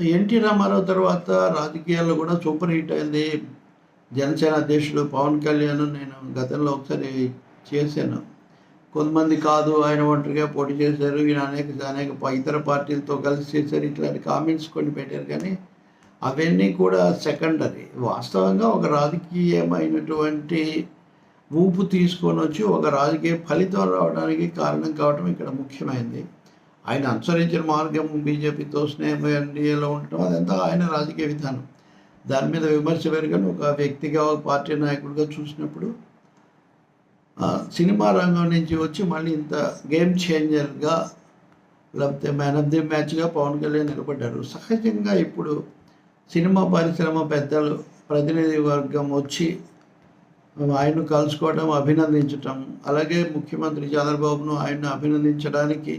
NT Ramarao తర్వాత రాజకీయాల్లో కూడా సూపర్ హిట్ అయింది. జనసేన అధ్యక్షుడు పవన్ కళ్యాణ్ నేను గతంలో ఒకసారి చేశాను. కొంతమంది కాదు ఆయన ఒంటరిగా పోటీ చేశారు. ఈయన అనేక అనేక ఇతర పార్టీలతో కలిసి చేశారు. ఇట్లాంటి కామెంట్స్ కొన్ని పెట్టారు. కానీ అవన్నీ కూడా సెకండరీ. వాస్తవంగా ఒక రాజకీయమైనటువంటి ఊపు తీసుకొని వచ్చి ఒక రాజకీయ ఫలితం రావడానికి కారణం కావడం ఇక్కడ ముఖ్యమైనది ఆయన అనుసరించిన మార్గం బీజేపీతో స్నేహం ఎన్డీఏలో ఉండటం అదంతా ఆయన రాజకీయ విధానం. దాని మీద విమర్శ పెరగని ఒక వ్యక్తిగా ఒక పార్టీ నాయకుడిగా చూసినప్పుడు సినిమా రంగం నుంచి వచ్చి మళ్ళీ ఇంత గేమ్ చేంజర్గా లేకపోతే మ్యాన్ ఆఫ్ ది మ్యాచ్గా పవన్ కళ్యాణ్ నిలబడ్డారు సహజంగా ఇప్పుడు సినిమా పరిశ్రమ పెద్దలు ప్రతినిధి వర్గం వచ్చి ఆయన్ను కలుసుకోవడం అభినందించటం అలాగే ముఖ్యమంత్రి చంద్రబాబును ఆయన్ను అభినందించడానికి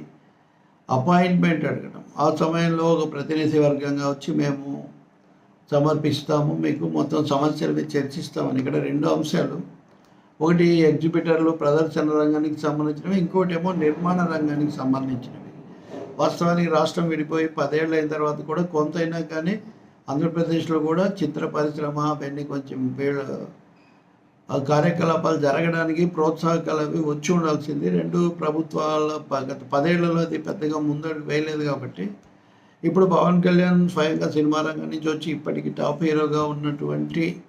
అపాయింట్మెంట్ అడగడం. ఆ సమయంలో ఒక ప్రతినిధి వర్గంగా వచ్చి మేము సమర్పిస్తాము మీకు మొత్తం సమస్యల మీద చర్చిస్తామని. ఇక్కడ రెండు అంశాలు. ఒకటి ఎగ్జిబిటర్లు ప్రదర్శన రంగానికి సంబంధించినవి ఇంకోటి ఏమో నిర్మాణ రంగానికి సంబంధించినవి. వాస్తవానికి రాష్ట్రం విడిపోయి పదేళ్ళు అయిన తర్వాత కూడా కొంతైనా కానీ ఆంధ్రప్రదేశ్లో కూడా చిత్ర పరిశ్రమ అవన్నీ కొంచెం ఆ కార్యకలాపాలు జరగడానికి ప్రోత్సాహకాలు అవి వచ్చి ఉండాల్సింది. రెండు ప్రభుత్వాల గత పదేళ్ళలో అది పెద్దగా ముందడు వేయలేదు కాబట్టి. ఇప్పుడు పవన్ కళ్యాణ్ స్వయంగా సినిమా రంగం నుంచి వచ్చి ఇప్పటికి టాప్ హీరోగా ఉన్నటువంటి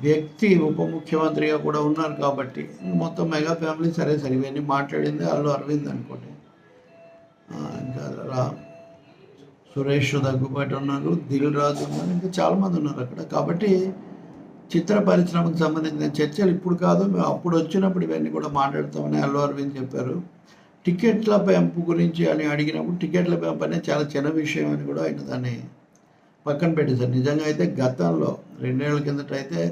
వ్యక్తి ఉప ముఖ్యమంత్రిగా కూడా ఉన్నారు కాబట్టి. మొత్తం మెగా ఫ్యామిలీ సరే సరే. మాట్లాడింది అల్లు అరవింద్ అనుకోండి. ఇంకా రా సురేష్ దగ్గుబాటు ఉన్నారు దిల్ రాజు ఉన్నారు ఇంకా చాలామంది ఉన్నారు అక్కడ. కాబట్టి చిత్ర పరిశ్రమకు సంబంధించిన చర్చలు ఇప్పుడు కాదు మేము అప్పుడు వచ్చినప్పుడు ఇవన్నీ కూడా మాట్లాడతామని అల్లు అరవింద్ చెప్పారు. టికెట్ల పెంపు గురించి అని అడిగినప్పుడు టికెట్ల పెంపు అనేది చాలా చిన్న విషయం అని కూడా ఆయన దాన్ని పక్కన పెట్టేశారు నిజంగా అయితే గతంలో రెండేళ్ళ కిందట అయితే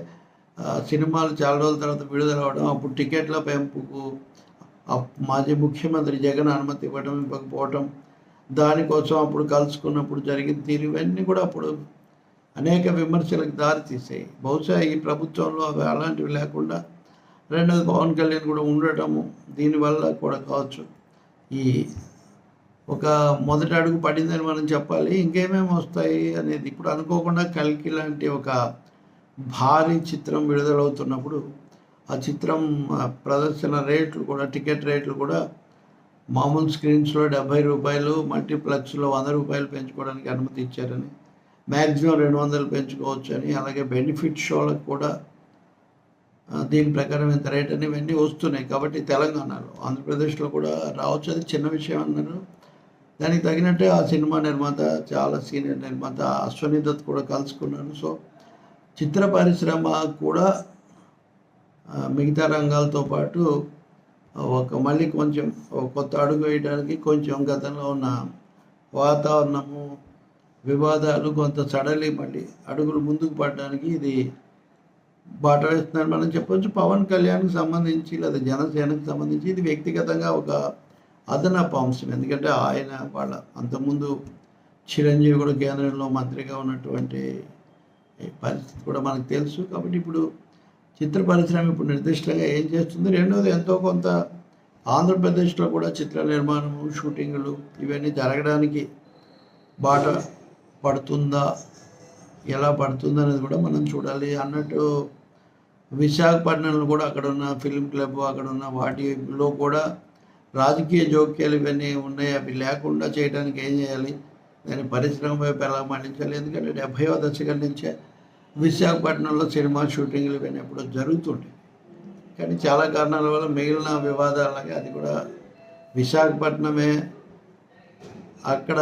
సినిమాలు చాలా రోజుల తర్వాత విడుదల అవడం అప్పుడు టికెట్ల పెంపుకు మాజీ ముఖ్యమంత్రి జగన్ అనుమతి ఇవ్వడం ఇవ్వకపోవటం దానికోసం అప్పుడు కలుసుకున్నప్పుడు జరిగిన తీరు ఇవన్నీ కూడా అప్పుడు అనేక విమర్శలకు దారి తీసాయి. బహుశా ఈ ప్రభుత్వంలో అవి అలాంటివి లేకుండా రెండోది పవన్ కళ్యాణ్ కూడా ఉండటము దీనివల్ల కూడా కావచ్చు. ఈ ఒక మొదటి అడుగు పడిందని మనం చెప్పాలి. ఇంకేమేమి వస్తాయి అనేది ఇప్పుడు అనుకోకుండా కల్కి లాంటి ఒక భారీ చిత్రం విడుదలవుతున్నప్పుడు ఆ చిత్రం ప్రదర్శన రేట్లు కూడా టికెట్ రేట్లు కూడా మామూలు స్క్రీన్స్లో డెబ్బై రూపాయలు మల్టీప్లెక్స్లో వంద రూపాయలు పెంచుకోవడానికి అనుమతి ఇచ్చారని మ్యాక్సిమం రెండు వందలు పెంచుకోవచ్చు అని అలాగే బెనిఫిట్ షోలకు కూడా దీని ప్రకారం ఎంత రేట్ అని ఇవన్నీ వస్తున్నాయి. కాబట్టి తెలంగాణలో ఆంధ్రప్రదేశ్లో కూడా రావచ్చు. అది చిన్న విషయం అన్నారు దానికి తగినట్టే ఆ సినిమా నిర్మాత చాలా సీనియర్ నిర్మాత అశ్వని దత్ కూడా కలుసుకున్నాను సో చిత్ర పరిశ్రమ కూడా మిగతా రంగాలతో పాటు ఒక మళ్ళీ కొంచెం కొత్త అడుగు వేయడానికి కొంచెం గతంలో ఉన్న వాతావరణము వివాదాలు కొంత సడలి మళ్ళీ అడుగులు ముందుకు పడడానికి ఇది బాట వేస్తున్నారు మనం చెప్పొచ్చు. పవన్ కళ్యాణ్కి సంబంధించి లేదా జనసేనకు సంబంధించి ఇది వ్యక్తిగతంగా ఒక అదనపు అంశం. ఎందుకంటే ఆయన వాళ్ళ అంతకుముందు చిరంజీవి కూడా కేంద్రంలో మంత్రిగా ఉన్నటువంటి పరిస్థితి కూడా మనకు తెలుసు. కాబట్టి ఇప్పుడు చిత్ర పరిశ్రమ ఇప్పుడు నిర్దిష్టంగా ఏం చేస్తుంది? రెండోది ఎంతో కొంత ఆంధ్రప్రదేశ్లో కూడా చిత్ర నిర్మాణము షూటింగులు ఇవన్నీ జరగడానికి బాట పడుతుందా? ఎలా పడుతుంది అనేది కూడా మనం చూడాలి. అన్నట్టు విశాఖపట్నంలో కూడా అక్కడ ఉన్న ఫిల్మ్ క్లబ్ అక్కడ ఉన్న వాటిలో కూడా రాజకీయ జోక్యాలు ఇవన్నీ ఉన్నాయి. అవి లేకుండా చేయడానికి ఏం చేయాలి? దాని పరిశ్రమ వైపు ఎలా మళ్ళించాలి ఎందుకంటే డెబ్భైవ దశకం నుంచే విశాఖపట్నంలో సినిమా షూటింగ్లు ఇవన్నీ ఎప్పుడో జరుగుతుంటాయి. కానీ చాలా కారణాల వల్ల మిగిలిన వివాదాలకి అది కూడా విశాఖపట్నమే అక్కడ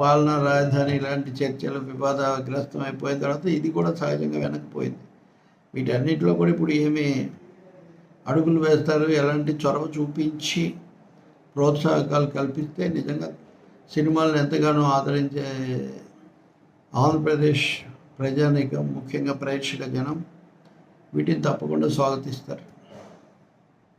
పాలన రాజధాని ఇలాంటి చర్చలు వివాదగ్రస్తం అయిపోయిన తర్వాత ఇది కూడా సహజంగా వెనక్కిపోయింది వీటన్నిటిలో కూడా ఇప్పుడు ఏమి అడుగులు వేస్తారు? ఎలాంటి చొరవ చూపించి ప్రోత్సాహకాలు కల్పిస్తే నిజంగా సినిమాలను ఎంతగానో ఆదరించే ఆంధ్రప్రదేశ్ ప్రజానీకం ముఖ్యంగా ప్రేక్షక జనం వీటిని తప్పకుండా స్వాగతిస్తారు.